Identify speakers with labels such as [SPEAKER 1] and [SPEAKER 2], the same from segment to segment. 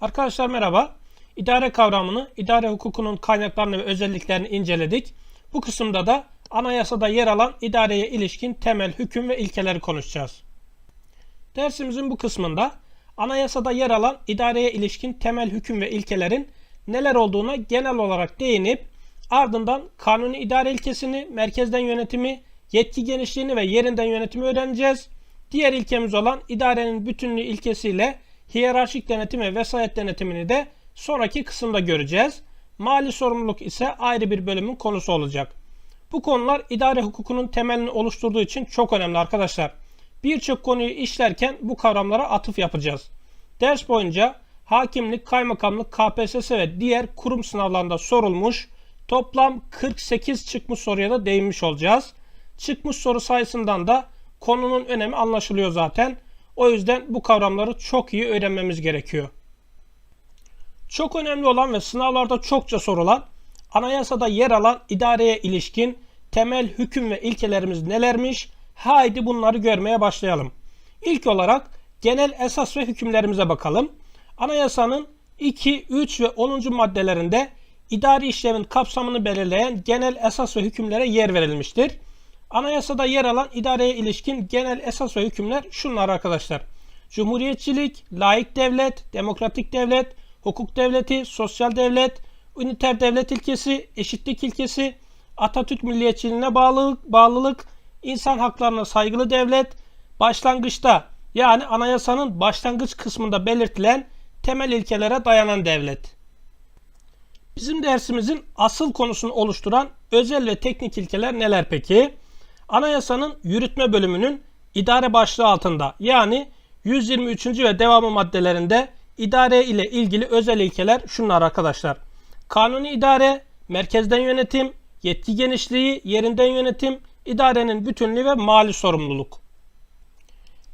[SPEAKER 1] Arkadaşlar merhaba. İdare kavramını, idare hukukunun kaynaklarını ve özelliklerini inceledik. Bu kısımda da anayasada yer alan idareye ilişkin temel hüküm ve ilkeleri konuşacağız. Dersimizin bu kısmında anayasada yer alan idareye ilişkin temel hüküm ve ilkelerin neler olduğuna genel olarak değinip ardından kanuni idare ilkesini, merkezden yönetimi, yetki genişliğini ve yerinden yönetimi öğreneceğiz. Diğer ilkemiz olan idarenin bütünlüğü ilkesiyle hiyerarşik denetim ve vesayet denetimini de sonraki kısımda göreceğiz. Mali sorumluluk ise ayrı bir bölümün konusu olacak. Bu konular idare hukukunun temelini oluşturduğu için çok önemli arkadaşlar. Birçok konuyu işlerken bu kavramlara atıf yapacağız. Ders boyunca hakimlik, kaymakamlık, KPSS ve diğer kurum sınavlarında sorulmuş toplam 48 çıkmış soruya da değinmiş olacağız. Çıkmış soru sayısından da konunun önemi anlaşılıyor zaten. O yüzden bu kavramları çok iyi öğrenmemiz gerekiyor. Çok önemli olan ve sınavlarda çokça sorulan anayasada yer alan idareye ilişkin temel hüküm ve ilkelerimiz nelermiş? Haydi bunları görmeye başlayalım. İlk olarak genel esas ve hükümlerimize bakalım. Anayasanın 2, 3 ve 10. maddelerinde idari işlevin kapsamını belirleyen genel esas ve hükümlere yer verilmiştir. Anayasada yer alan idareye ilişkin genel esas ve hükümler şunlar arkadaşlar. Cumhuriyetçilik, laik devlet, demokratik devlet, hukuk devleti, sosyal devlet, üniter devlet ilkesi, eşitlik ilkesi, Atatürk milliyetçiliğine bağlılık, bağlılık, insan haklarına saygılı devlet, başlangıçta yani anayasanın başlangıç kısmında belirtilen temel ilkelere dayanan devlet. Bizim dersimizin asıl konusunu oluşturan özel ve teknik ilkeler neler peki? Anayasanın yürütme bölümünün idare başlığı altında yani 123. ve devamı maddelerinde idare ile ilgili özel ilkeler şunlar arkadaşlar. Kanuni idare, merkezden yönetim, yetki genişliği, yerinden yönetim, idarenin bütünlüğü ve mali sorumluluk.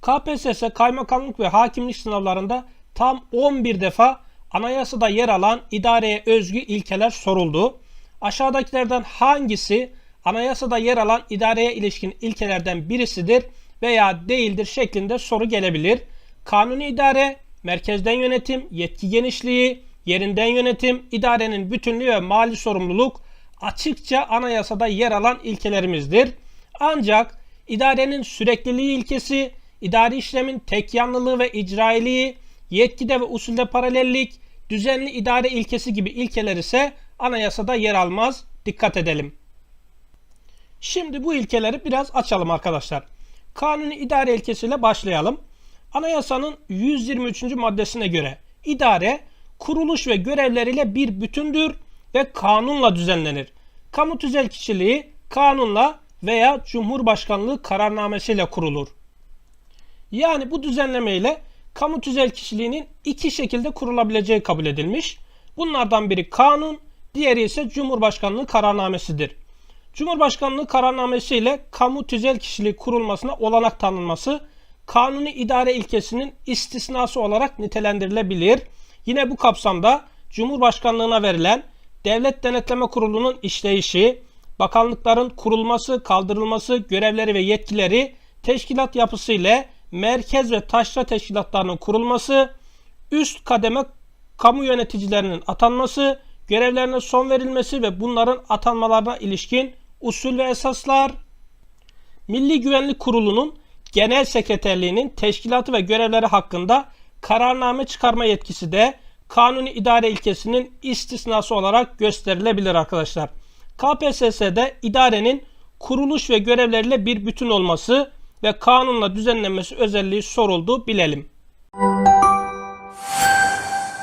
[SPEAKER 1] KPSS, kaymakamlık ve hakimlik sınavlarında tam 11 defa anayasada yer alan idareye özgü ilkeler soruldu. Aşağıdakilerden hangisi anayasada yer alan idareye ilişkin ilkelerden birisidir veya değildir şeklinde soru gelebilir. Kanuni idare, merkezden yönetim, yetki genişliği, yerinden yönetim, idarenin bütünlüğü ve mali sorumluluk açıkça anayasada yer alan ilkelerimizdir. Ancak idarenin sürekliliği ilkesi, idari işlemin tek yanlılığı ve icrailiği, yetkide ve usulde paralellik, düzenli idare ilkesi gibi ilkeler ise anayasada yer almaz. Dikkat edelim. Şimdi bu ilkeleri biraz açalım arkadaşlar. Kanuni idare ilkesiyle başlayalım. Anayasanın 123. maddesine göre idare kuruluş ve görevleriyle bir bütündür ve kanunla düzenlenir. Kamu tüzel kişiliği kanunla veya Cumhurbaşkanlığı kararnamesiyle kurulur. Yani bu düzenleme ile kamu tüzel kişiliğinin iki şekilde kurulabileceği kabul edilmiş. Bunlardan biri kanun, diğeri ise Cumhurbaşkanlığı kararnamesidir. Cumhurbaşkanlığı kararnamesi ile kamu tüzel kişiliği kurulmasına olanak tanınması kanuni idare ilkesinin istisnası olarak nitelendirilebilir. Yine bu kapsamda Cumhurbaşkanlığına verilen Devlet Denetleme Kurulu'nun işleyişi, bakanlıkların kurulması, kaldırılması, görevleri ve yetkileri, teşkilat yapısı ile merkez ve taşra teşkilatlarının kurulması, üst kademe kamu yöneticilerinin atanması, görevlerine son verilmesi ve bunların atanmalarına ilişkin usul ve esaslar, Milli Güvenlik Kurulu'nun genel sekreterliğinin teşkilatı ve görevleri hakkında kararname çıkarma yetkisi de kanuni idare ilkesinin istisnası olarak gösterilebilir arkadaşlar. KPSS'de idarenin kuruluş ve görevleriyle bir bütün olması ve kanunla düzenlenmesi özelliği soruldu bilelim.